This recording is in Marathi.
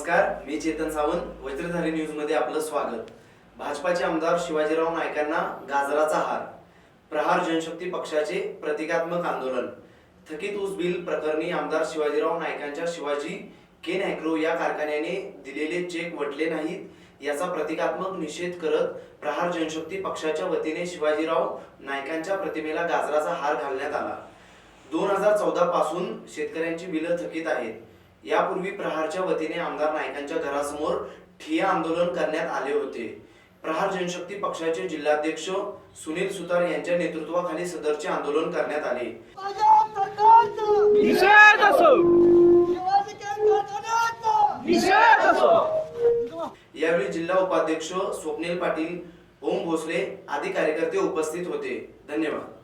नमस्कार मी चेतन सावंत वज्रधारी न्यूजमध्ये आपलं स्वागत. भाजपाचे आमदार शिवाजीराव नायकांना गाजराचा हार. प्रहार जनशक्ती पक्षाचे प्रतिकात्मक आंदोलन. थकीत ऊस बिल प्रकरणी आमदार शिवाजीराव नायकांच्या शिवाजी केन अॅग्रो या कारखान्याने दिलेले चेक वटले नाहीत याचा प्रतिकात्मक निषेध करत प्रहार जनशक्ती पक्षाच्या वतीने शिवाजीराव नायकांच्या प्रतिमेला गाजराचा हार घालण्यात आला. दोन हजार चौदा पासून शेतकऱ्यांची बिलं थकीत आहेत. यापूर्वी प्रहारच्या वतीने आमदार नायकांच्या घरासमोर ठिय्या आंदोलन करण्यात आले होते. प्रहार जनशक्ती पक्षाचे जिल्हाध्यक्ष सुनील सुतार यांच्या नेतृत्वाखाली सदरचे आंदोलन करण्यात आले. यावेळी जिल्हा उपाध्यक्ष स्वप्नील पाटील ओम भोसले आदी कार्यकर्ते उपस्थित होते. धन्यवाद.